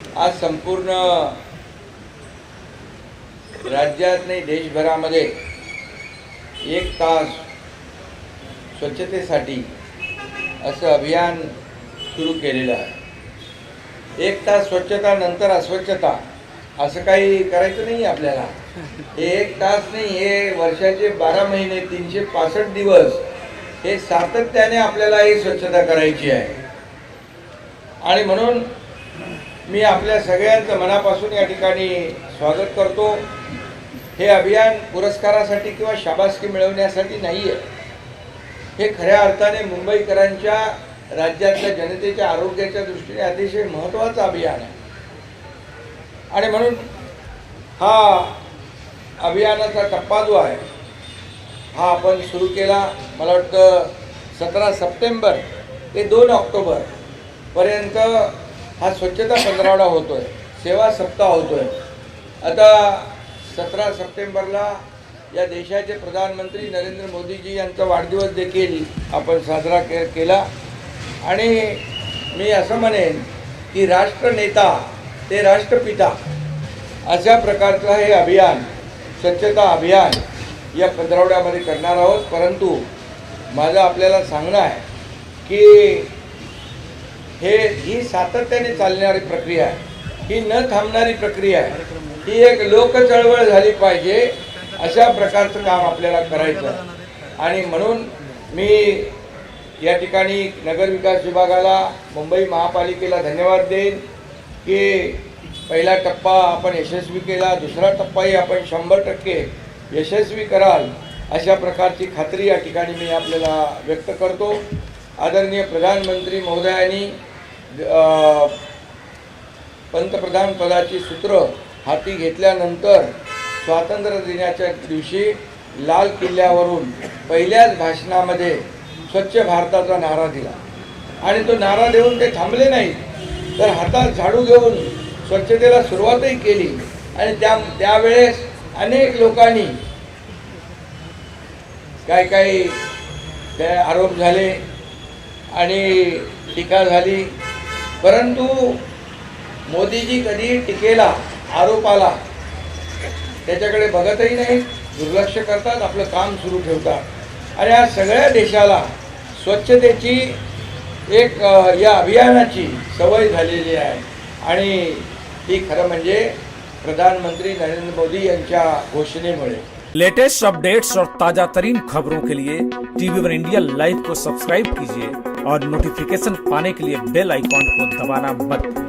आज संपूर्ण राज्यात नाही देशभरामध्ये एक तास स्वच्छतेसाठी असं अभियान सुरू केलेलं आहे. एक तास स्वच्छता नंतर अस्वच्छता असं काही करायचं नाही आपल्याला. हे एक तास नाही हे वर्षाचे बारा महिने तीनशे पासष्ट दिवस हे सातत्याने आपल्याला ही स्वच्छता करायची आहे. आणि म्हणून मी आपल्या सगळ्यांचं मनापासून या ठिकाणी स्वागत करतो. हे अभियान पुरस्कारासाठी किंवा शाबासकी मिळवण्यासाठी नाही आहे हे खऱ्या अर्थाने मुंबईकरांच्या राज्यातल्या जनतेच्या आरोग्याच्या दृष्टीने अतिशय महत्त्वाचं अभियान आहे. आणि म्हणून हा अभियानाचा टप्पा जो आहे. हा आपण सुरू केला मला वाटतं सतरा सप्टेंबर ते दोन ऑक्टोबरपर्यंत हा स्वच्छता पंधरावडा होतो आहे सेवा सप्ताह होतो आहे आता सतरा सप्टेंबरला या देशाचे प्रधानमंत्री नरेंद्र मोदीजी यांचा वाढदिवस देखील आपण साजरा के केला. आणि मी असं म्हणेन की राष्ट्रनेता ते राष्ट्रपिता अशा प्रकारचं हे अभियान स्वच्छता अभियान या पंधरावड्यामध्ये करणार आहोत. परंतु माझं आपल्याला सांगणं आहे की हे ही सातत्याने चालणारी प्रक्रिया आहे. ही न थांबणारी प्रक्रिया आहे. ही एक लोक चळवळ झाली पाहिजे अशा प्रकारचं काम आपल्याला करायचं आणि म्हणून मी या ठिकाणी नगरविकास विभागाला मुंबई महापालिकेला धन्यवाद देईन की पहिला टप्पा आपण यशस्वी केला दुसरा टप्पाही आपण शंभर टक्के यशस्वी कराल अशा प्रकारची खात्री या ठिकाणी मी आपल्याला व्यक्त करतो. आदरणीय प्रधानमंत्री महोदयांनी पंतप्रधान पदाची सूत्र हाती घेतल्यानंतर स्वातंत्र्य दिनाच्या दिवशी लाल किल्ल्यावरून पहिल्याच भाषणामध्ये स्वच्छ भारताचा नारा दिला. आणि तो नारा देऊन ते थांबले नाही तर हातात झाडू घेऊन स्वच्छतेला सुरुवातही केली. आणि त्या त्यावेळेस अनेक लोकांनी काय काही आरोप झाले आणि टीका झाली. परंतु मोदीजी कधी टीकेला आरोपाला त्याच्याकडे बघतही नाही दुर्लक्ष करतात आपलं काम सुरू ठेवतात. आणि या सगळ्या देशाला स्वच्छतेची एक या अभियानाची सवय झालेली आहे. आणि ही खरं म्हणजे प्रधानमंत्री नरेंद्र मोदी यांच्या घोषणेमुळे. लेटेस्ट अपडेट्स और ताजा तरीन खबरों के लिए टीवी वन इंडिया लाइव को सब्सक्राइब कीजिए। और नोटिफिकेशन पाने के लिए बेल आइकॉन को दबाना मत